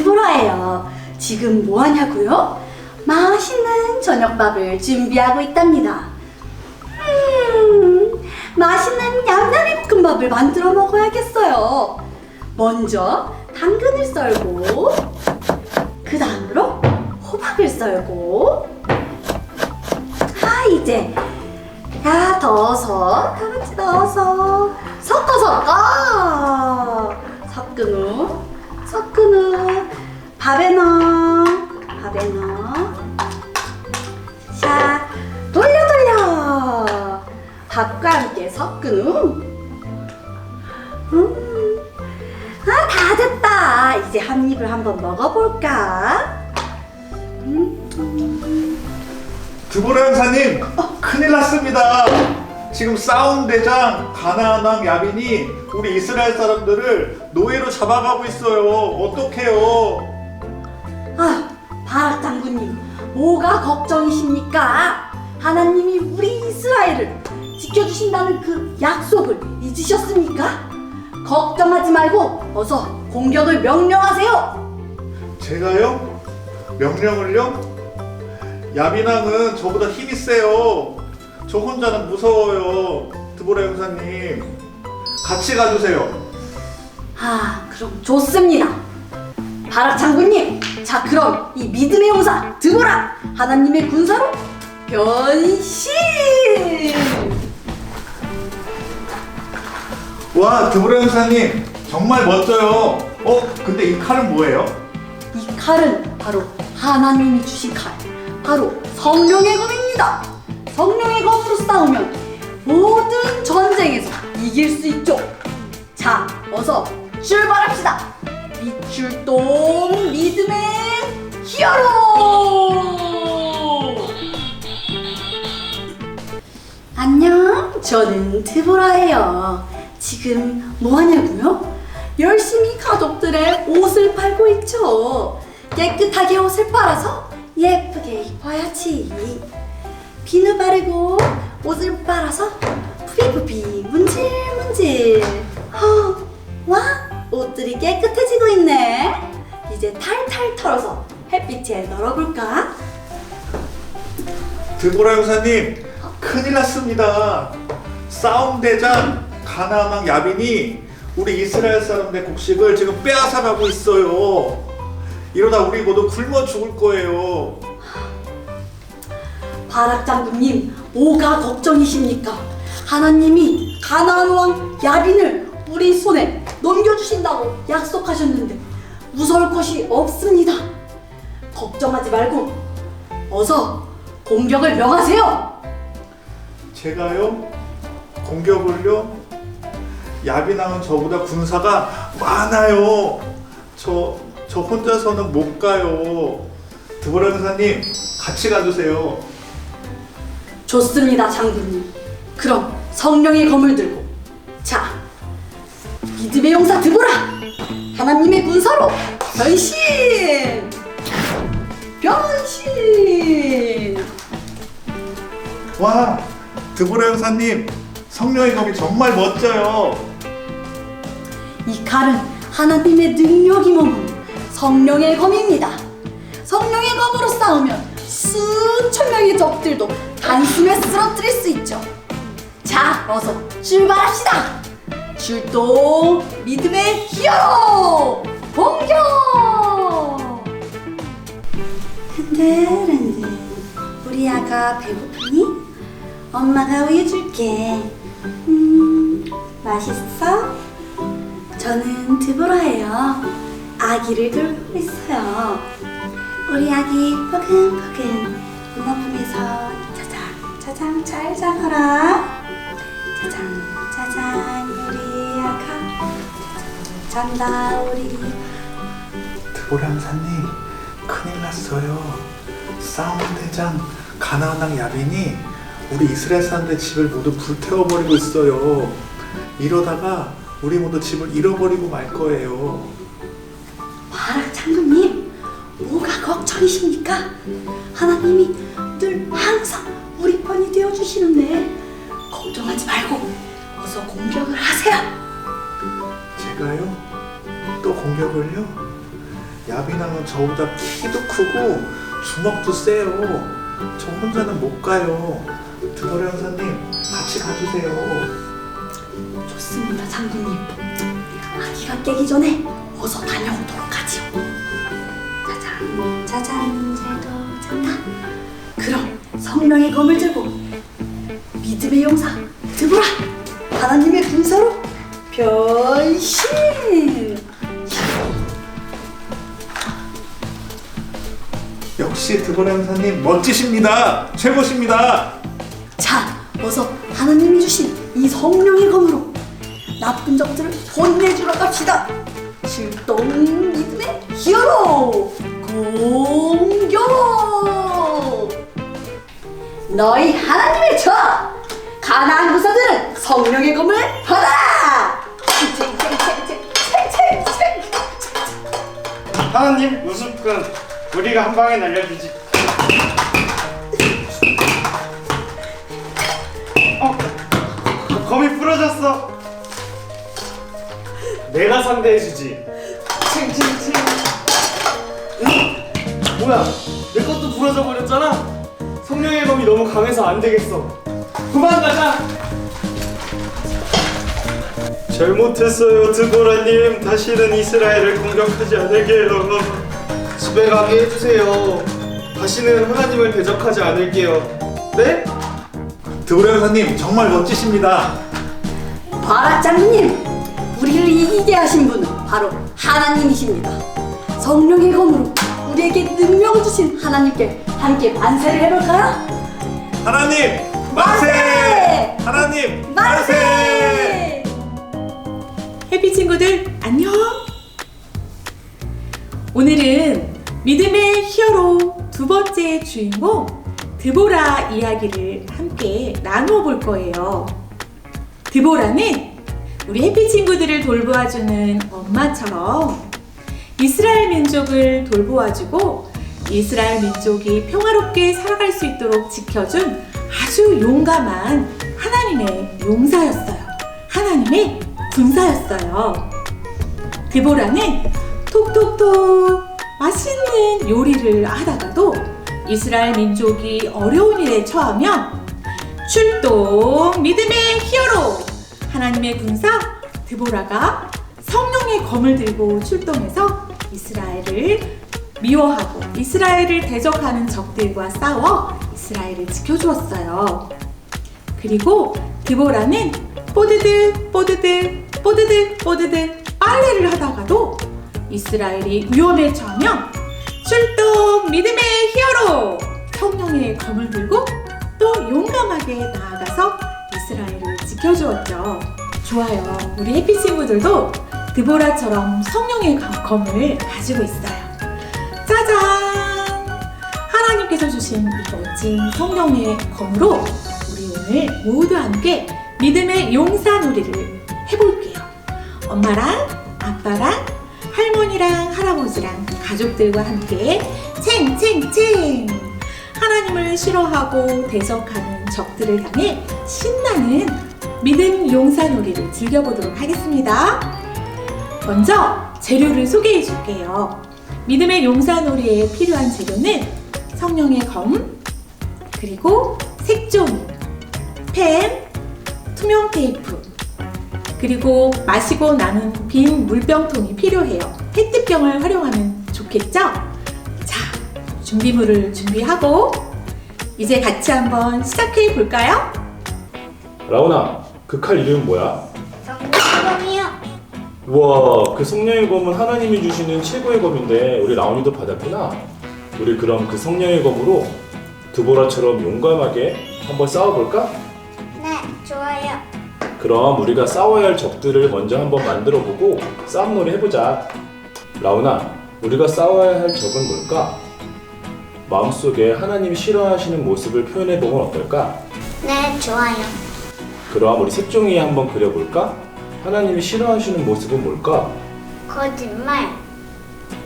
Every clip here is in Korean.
드보라예요. 지금 뭐 하냐고요? 맛있는 저녁밥을 준비하고 있답니다. 음, 맛있는 양념이 볶음밥을 만들어 먹어야겠어요. 먼저 당근을 썰고, 그 다음으로 호박을 썰고, 아, 이제 야, 넣어서, 다 같이 넣어서, 섞어, 섞어! 섞은 후, 섞은 후, 밥에 넣어, 밥에 넣어. 자, 돌려, 돌려! 밥과 함께 섞은 후, 음, 아, 다 됐다. 이제 한 입을 한번 먹어볼까? 드보라 형사님 큰일 났습니다. 지금 싸움 대장 가나안 야빈이 우리 이스라엘 사람들을 노예로 잡아가고 있어요. 어떡해요? 아, 바락 장군님, 뭐가 걱정이십니까? 하나님이 우리 이스라엘을 지켜주신다는 그 약속을 잊으셨습니까? 걱정하지 말고 어서 공격을 명령하세요. 제가요? 명령을요? 야빈왕은 저보다 힘이 세요. 저 혼자는 무서워요. 드보라 형사님 같이 가주세요. 아, 그럼 좋습니다. 바락 장군님, 자 그럼 이 믿음의 용사 드보라 하나님의 군사로 변신. 와 드보라 형사님 정말 멋져요. 어 근데 이 칼은 뭐예요? 이 칼은 바로 하나님이 주신 칼, 바로 성령의 검입니다. 성령의 검으로 싸우면 모든 전쟁에서 이길 수 있죠. 자, 어서 출발합시다. 밑출동 믿음의 히어로! 안녕, 저는 드보라예요. 지금 뭐 하냐고요? 열심히 가족들의 옷을 팔고 있죠. 깨끗하게 옷을 팔아서 예쁘게 입어야지. 비누 바르고 옷을 빨아서 푸비푸비 문질문질. 어, 와, 옷들이 깨끗해지고 있네. 이제 탈탈 털어서 햇빛에 널어볼까? 드보라 형사님 큰일 났습니다. 싸움 대장 가나안 야빈이 우리 이스라엘 사람들의 곡식을 지금 빼앗아가고 있어요. 이러다 우리 모두 굶어 죽을 거예요. 바락 장군님, 뭐가 걱정이십니까? 하나님이 가나안 왕 야빈을 우리 손에 넘겨주신다고 약속하셨는데 무서울 것이 없습니다. 걱정하지 말고 어서 공격을 명하세요. 제가요 공격을요 야빈왕은 저보다 군사가 많아요. 저 저 혼자서는 못 가요. 드보라 형사님 같이 가주세요. 좋습니다, 장군님. 그럼 성령의 검을 들고 자 믿음의 용사 드보라 하나님의 군사로 변신 변신. 와 드보라 형사님 성령의 검이 정말 멋져요. 이 칼은 하나님의 능력이 머문 성령의 검입니다. 성령의 검으로 싸우면 수천 명의 적들도 단숨에 쓰러뜨릴 수 있죠. 자, 어서 출발합시다. 출동 믿음의 히어로 공격! 흔들흔들 우리 아가 배고프니? 엄마가 우유 줄게. 음, 맛있어? 저는 드보라예요. 아기를 돌보고 있어요. 우리 아기 포근포근 이모품에서 짜장 짜장 잘 자거라. 짜장 짜장 우리 잔다 우리 드보라 형사님 큰일 났어요. 싸움 대장 가나안 야빈이 우리 이스라엘 사람들의 집을 모두 불태워버리고 있어요. 이러다가 우리 모두 집을 잃어버리고 말 거예요. 바락 장군님 뭐가 걱정이십니까? 하나님이 늘 항상 우리 편이 되어 주시는데 걱정하지 말고 어서 공격을 하세요. 제가요? 또 공격을요? 야비나는 저보다 키도 크고 주먹도 세요. 저 혼자는 못 가요. 드보라 형사님 같이 가주세요. 좋습니다, 장군님. 아기가 깨기 전에 어서 다녀오도록 하지요. 짜잔, 짜잔, 잘도 잔다. 그럼 성령의 검을 들고 믿음의 용사 드보라 하나님의 군사로 변신. 역시 드보라 형사님 멋지십니다. 최고십니다. 자, 어서 하나님이 주신 이 성령의 검으로 나쁜 적들을 혼내주러 갑시다. 출동 믿음의 히어로 공격! 너희 하나님의 저 가나안 부사들은 성령의 검을 하나님 우습군 우리가 한 방에 날려주지. 어? 검이 부러졌어. 내가 상대해주지. 칭칭칭. 응? 뭐야 내 것도 부러져 버렸잖아? 성령의 검이 너무 강해서 안 되겠어. 그만 가자 잘못했어요 드보라님 다시는 이스라엘을 공격하지 않을게요 집에 가게 해주세요 다시는 하나님을 대적하지 않을게요 네? 드보라 형사님 정말 멋지십니다. 바락 장군님, 우리를 이기게 하신 분은 바로 하나님이십니다. 성령의 검으로 우리에게 능력 주신 하나님께 함께 만세를 해볼까요? 하나님 만세! 만세! 하나님 만세! 만세! 해피 친구들 안녕. 오늘은 믿음의 히어로 두 번째 주인공 드보라 이야기를 함께 나누어 볼 거예요. 드보라는 우리 해피 친구들을 돌보아주는 엄마처럼 이스라엘 민족을 돌보아주고 이스라엘 민족이 평화롭게 살아갈 수 있도록 지켜준 아주 용감한 하나님의 용사였어요. 하나님의 군사였어요. 드보라는 톡톡톡 맛있는 요리를 하다가도 이스라엘 민족이 어려운 일에 처하면 출동 믿음의 히어로 하나님의 군사 드보라가 성령의 검을 들고 출동해서 이스라엘을 미워하고 이스라엘을 대적하는 적들과 싸워 이스라엘을 지켜주었어요. 그리고 드보라는 뽀드득 뽀드득 뽀드득 뽀드득 빨래를 하다가도 이스라엘이 위험에 처하면 출동 믿음의 히어로 성령의 검을 들고 또 용감하게 나아가서 이스라엘을 지켜주었죠. 좋아요. 우리 해피 친구들도 드보라처럼 성령의 검을 가지고 있어요. 짜잔! 하나님께서 주신 이 멋진 성령의 검으로 우리 오늘 모두 함께 믿음의 용사놀이를 해볼게요. 엄마랑 아빠랑 할머니랑 할아버지랑 가족들과 함께 챙챙챙 하나님을 싫어하고 대적하는 적들을 향해 신나는 믿음 용사놀이를 즐겨보도록 하겠습니다. 먼저 재료를 소개해 줄게요. 믿음의 용사놀이에 필요한 재료는 성령의 검, 그리고 색종이, 펜, 투명 테이프, 그리고 마시고 남은 빈 물병통이 필요해요. 페트병을 활용하면 좋겠죠? 자, 준비물을 준비하고 이제 같이 한번 시작해 볼까요? 라온아, 그칼 이름은 뭐야? 성령이요. 우와, 그 성령의 검은 하나님이 주시는 최고의 검인데 우리 라온이도 받았구나. 우리 그럼 그 성령의 검으로 드보라처럼 용감하게 한번 싸워볼까? 그럼 우리가 싸워야 할 적들을 먼저 한번 만들어 보고 싸움놀이 해보자. 라온아, 우리가 싸워야 할 적은 뭘까? 마음속에 하나님이 싫어하시는 모습을 표현해 보면 어떨까? 네, 좋아요. 그럼 우리 색종이에 한번 그려볼까? 하나님이 싫어하시는 모습은 뭘까? 거짓말,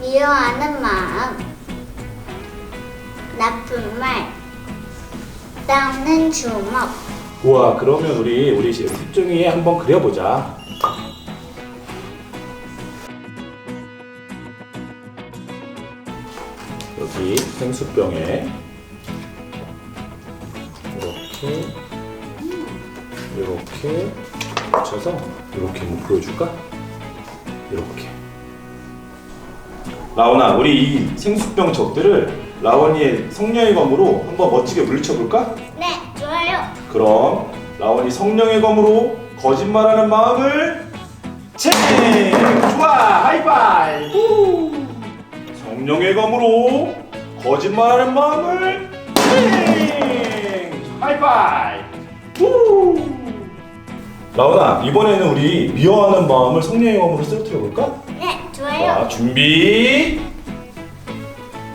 미워하는 마음, 나쁜 말, 닦는 주먹. 우와 그러면 우리 우리 색종이에 한번 그려보자 여기 생수병에 이렇게 이렇게 붙여서 이렇게 한번 보여줄까? 이렇게 라온아 우리 이 생수병 적들을 라온이의 성령의 검으로 한번 멋지게 물리쳐볼까? 네. 그럼 라온이 성령의 검으로 거짓말하는 마음을 체 좋아! 하이파이브! 성령의 검으로 거짓말하는 마음을 체 하이파이브! 라온아 이번에는 우리 미워하는 마음을 성령의 검으로 쓰러뜨려 볼까? 네, 좋아요. 자 준비!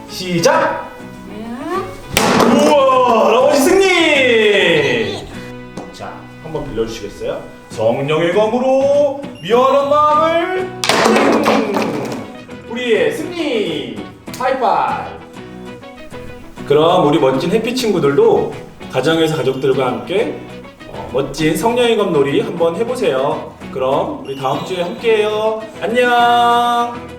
시작! 우와 라온이 승리 빌려주시겠어요? 성령의 검으로 미워하는 마음을 음, 우리의 승리! 하이파이 그럼 우리 멋진 해피 친구들도 가정에서 가족들과 함께 어, 멋진 성령의 검 놀이 한번 해보세요. 그럼 우리 다음 주에 함께해요. 안녕